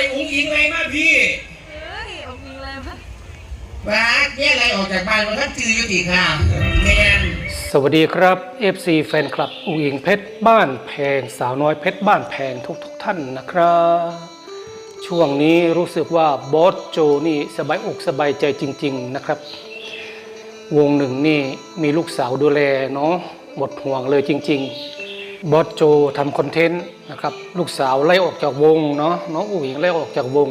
ได้อุ้งอิงไรมาพี่เฮ้ยเอามีเลยมั้ยบ้าแย่อะไรออกจากบ้านมันก็จืออยู่ตีค่ะแมนสวัสดีครับ FC แฟนคลับอุ๋งอิงเพชรบ้านแพงสาวน้อยเพชรบ้านแพงทุกทุกๆท่านนะครับ ช่วงนี้รู้สึกว่าบอสโจนี่สบายอกสบายใจจริง ๆนะครับ วงหนึ่งนี่มีลูกสาวดูแลเนาะหมดห่วงเลยจริง ๆ บอสโจทำคอนเทนต์นะครับลูกสาวไล่ออกจากวงเนาะน้องอุ๋งอิงไล่ออกจากวง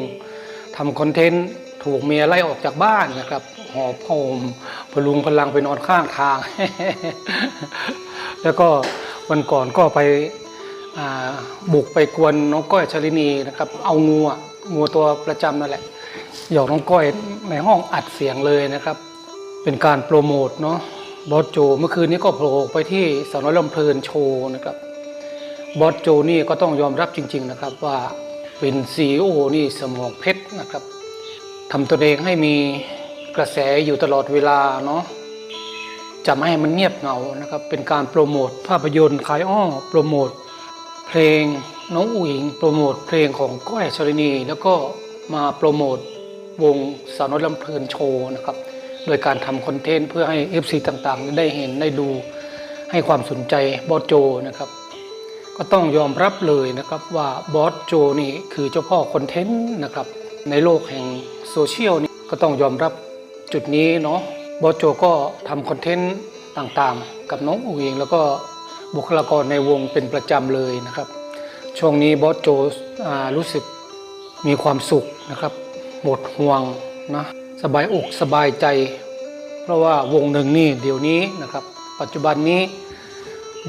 ทำคอนเทนต์ถูกเมียไล่ออกจากบ้านนะครับหอบผ้าห่มพลุงพลังไปนอนข้างทาง แล้วก็วันก่อนก็ไปบุกไปกวนน้องก้อยชลินีนะครับ เอางูอะงูตัวประจำนั่นแหละหยอกน้องก้อยในห้องอัดเสียงเลยนะครับ เป็นการโปรโมทเนาะ บอสโจเมื่อคืนนี้ก็โผล่ไปที่สาวน้อลำเพลินโชว์นะครับบอสโจนี่ก็ต้องยอมรับจริง ๆนะครับว่าเป็นซีโอนี่สมองเพชรนะครับทำตัวเองให้มีกระแสอยู่ตลอดเวลาเนาะจะไม่ให้มันเงียบเหงานะครับ เป็นการโปรโมทภาพยนตร์ขายอ้อโปรโมทเพลงน้องอุ๋งโปรโมทเพลงของก้อยชลินี แล้วก็มาโปรโมทวงสาวน้อยลำเพลินโชว์นะครับ โดยการทำคอนเทนต์เพื่อให้ FC ต่างๆ ได้เห็นได้ดูให้ความสนใจบอสโจนะครับ ก็ต้องยอมรับเลยนะครับว่าบอสโจนี่คือเจ้าพ่อคอนเทนต์นะครับในโลกแห่งโซเชียลนี่ก็ต้องยอมรับจุดนี้เนาะบอสโจก็ทำคอนเทนต์ต่างๆ กับน้องอูเองแล้วก็บุคลากรในวงเป็นประจำเลยนะครับ ช่วงนี้บอสโจรู้สึกมีความสุขนะครับ หมดห่วงนะ สบายอกสบายใจ เพราะว่าวงหนึ่งนี่เดี๋ยวนี้นะครับ ปัจจุบันนี้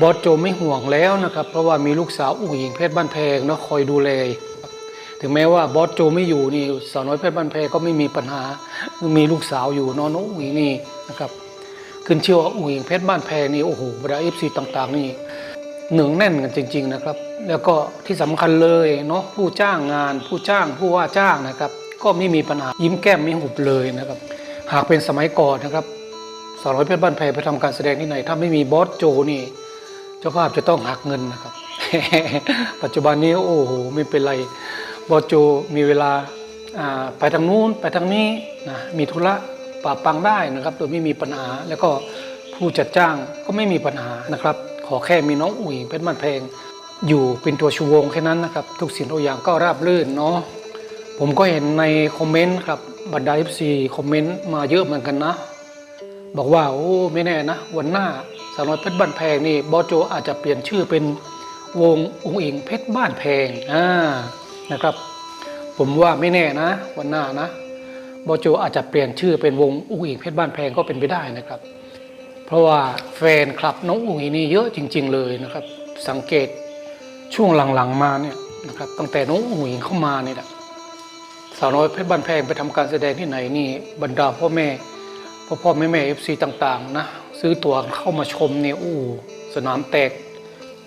บอสโจไม่ห่วงแล้วนะครับ เพราะว่ามีลูกสาวอุ๋งหญิงเพชรบ้านแพงเนาะคอยดูแลถึงแม้ว่าบอสโจไม่อยู่นี่สาวน้อยเพชรบ้านแพงก็ไม่มีปัญหา มีลูกสาวอยู่นาะน้องอุ๋งหญิงนี่นะครับขึ้นเชื่อว่าอุ๋งหญิงเพชรบ้านแพงนี่โอ้โหบรรดาเอฟซีต่างๆ นี่หนึ่งแน่นกันจริง ๆนะครับ แล้วก็ที่สำคัญเลยเนาะผู้จ้างงานผู้จ้างผู้ว่าจ้างนะครับ ก็ไม่มีปัญหายิ้มแก้มไม่หุบเลยนะครับ หากเป็นสมัยก่อนนะครับสาวน้อยเพชรบ้านแพงไปทำการแสดงที่ไหน ถ้าไม่มีบอสโจนี่เจ้าภาพจะต้องหักเงินนะครับ ปัจจุบันนี้โอ้โหไม่เป็นไรบอสโจมีเวลาไปทางนู้นไปทางนี้นะมีธุระปะปังได้นะครับ โดยไม่มีปัญหาแล้วก็ผู้จัดจ้างก็ไม่มีปัญหานะครับ ขอแค่มีน้องอุ๋ยเพชรมันแพงอยู่เป็นตัวชูวงแค่นั้นนะครับ ทุกสิ่งทุกอย่างก็ราบรื่นเนาะ ผมก็เห็นในคอมเมนต์ครับบรรดา FC คอมเมนต์มาเยอะเหมือนกันนะ บอกว่าโอ้ไม่แน่นะ วันหน้าสาวน้อยเพชรบ้านแพงนี่บอโจอาจจะเปลี่ยนชื่อเป็นวงองค์อิงเพชรบ้านแพงอ่านะครับ ผมว่าไม่แน่นะ วันหน้านะบอโจอาจจะเปลี่ยนชื่อเป็นวงองค์อิงเพชรบ้านแพงก็เป็นไปได้นะครับ เพราะว่าแฟนคลับน้องอุ๋งอิงนี่เยอะจริง ๆ เลยนะครับ สังเกตช่วงหลังๆมาเนี่ยนะครับตั้งแต่น้องอุ๋งอิงเข้ามาเนี่ยนะ สาวน้อยเพชรบ้านแพงไปทำการแสดงที่ไหนนี่บรรดาพ่อแม่พ่อพ่อแม่แม่เอฟซีต่างๆนะซื้อตั๋วเข้ามาชมเนี่ยอู้สนามแตก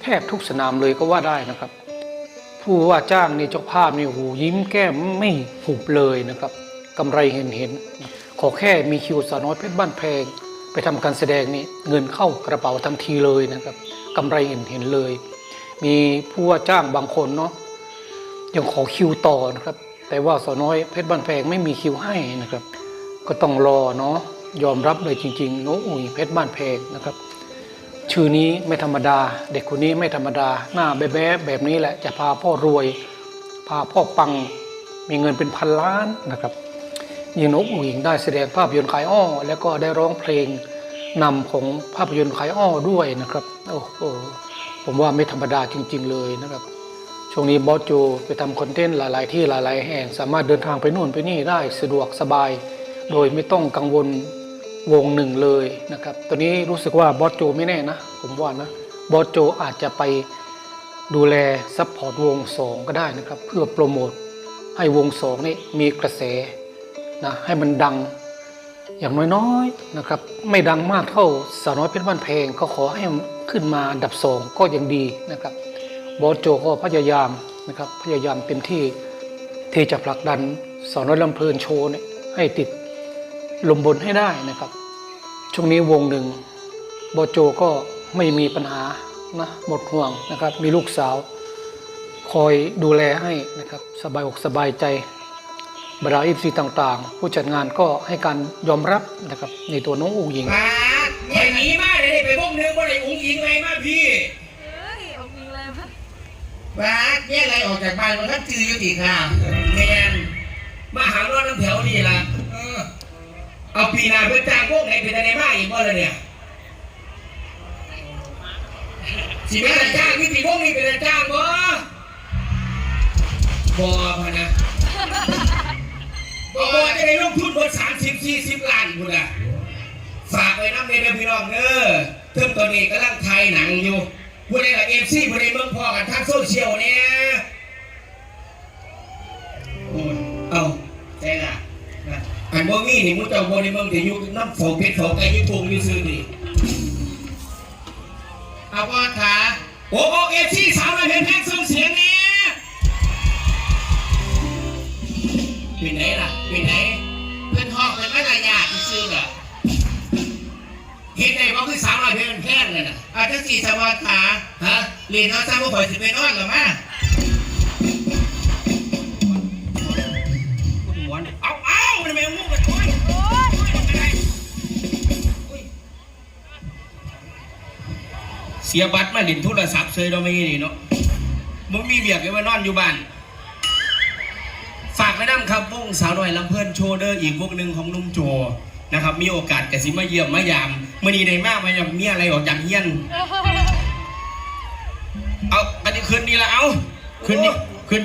แทบทุกสนามเลยก็ว่าได้นะครับ ผู้ว่าจ้างนี่เจ้าภาพนี่โอ้โหยิ้มแก้มไม่หุบเลยนะครับกำไรเห็นเห็นๆขอแค่มีคิวสาวน้อยเพชรบ้านแพงไปทำการแสดงนี่เงินเข้ากระเป๋าทันทีเลยนะครับกำไรเห็นเห็นๆเลย มีผู้ว่าจ้างบางคนเนาะยังขอคิวต่อนะครับ แต่ว่าสาวน้อยเพชรบ้านแพงไม่มีคิวให้นะครับ ก็ต้องรอเนาะยอมรับเลยจริงๆน้องอุ๋ยเพชรบ้านแพงนะครับ ชื่อนี้ไม่ธรรมดา เด็กคนนี้ไม่ธรรมดา หน้าแบ๊ะๆแบบนี้แหละจะพาพ่อรวย พาพ่อปังมีเงินเป็นพันล้านนะครับยิงนกอุ๋งได้แสดงภาพยนตร์ขายอ้อ แล้วก็ได้ร้องเพลงนำของภาพยนตร์ขายอ้อด้วยนะครับโอ้โหผมว่าไม่ธรรมดาจริง ๆ เลยนะครับ ช่วงนี้บอสโจไปทำคอนเทนต์หลาย ๆ ที่หลาย ๆ แห่งสามารถเดินทางไปนู่นไปนี่ได้สะดวกสบาย โดยไม่ต้องกังวลวงหนึ่งเลยนะครับตอนนี้รู้สึกว่าบอสโจไม่แน่นะ ผมว่านะบอสโจอาจจะไปดูแลซัพพอร์ตวงสองก็ได้นะครับ เพื่อโปรโมทให้วงสองนี่มีกระแสนะให้มันดังอย่างน้อยๆนะครับ ไม่ดังมากเท่าสาวน้อยเพชรบ้านเพลงก็ขอให้ขึ้นมาอันดับสองก็ยังดีนะครับ บอสโจก็พยายามนะครับพยายามเต็มที่ที่จะผลักดันสาวน้อยลำเพลินโชว์เนี่ยให้ติดลมบนให้ได้นะครับ ช่วงนี้วงหนึ่งบอโจก็ไม่มีปัญหานะหมดห่วงนะครับ มีลูกสาว คอยดูแลให้นะครับสบายอกสบายใจบรรดาอิฟซีต่างๆ ผู้จัดงานก็ให้การยอมรับนะครับในตัวน้องอุ๋งหญิงมาเงี้ยหนีมาเลยไปพวกนึงบ่ได้อุ้งอิงไรมาพี่ เอ้ยองค์ยิงเลยมั้ย มาเงี้ยไรออกจากบ้านมันก็จืออยู่ตีข้างแมนมาหาล้อน้ำแถวนี่ล่ะเออเอาปีหนาเพื่อจ้างพวกไหนเป็นอะไรมาอีกบ่เลยเนี่ยสิเป็นอะไรจ้างพี่ปีพวกนี้เป็นอะไรจ้างบ่บ่พะนะบ่บ่จะได้ลงทุนบนสามสิบสี่สิบล้านพุ่นอะฝากไว้น้ำในเด้อพี่น้องเด้อเทิมตอนนี้กำลังถ่ายหนังอยู่ ผู้ใดกับเอฟซีผู้ใดเมืองพอกันทางโซเชียลเนี่ยโอ้ยเอาใจละนะอันบ่มีนี่มุ้เจ้าบ่ในเมืองแต่อยู่น้ำฝงเพชรฝงไก่ยี่ปงยี่ซื้อนี่เอาพ่อขาโอ้โอเอฟซีสาวน้อยเพชรแพงส่งเสียงเนี่ยเป็นไหนล่ะเป็นไหน คือสาวน้อยเพชรแพงเลยนะอาจจะสี่สวัสดิ์ขาฮะเรียนน้อยสางผู้ป่วยสิไปนอนหรือมาคุณหมวนเอาเอามันไม่มุ่งกันโอ้ยโอ้ยเสียบัตรมาเล่นโทรศัพท์เซยเราไม่นี่เนาะมึงมีเบียกไว้ว่านอนอยู่บ้านฝากไว้น้ำครับวงสาวน้อยลำเพื่อนโชว์เดอร์อีกวงหนึ่งของนุ่มโจ นะครับ มีโอกาสกสิมาเยี่ยมมายามมื่อนี้ในมากมายามมีอะไรออกจากเฮียน เอาอันนี้ขึ้นนี้ละเอาคืนนี้คืน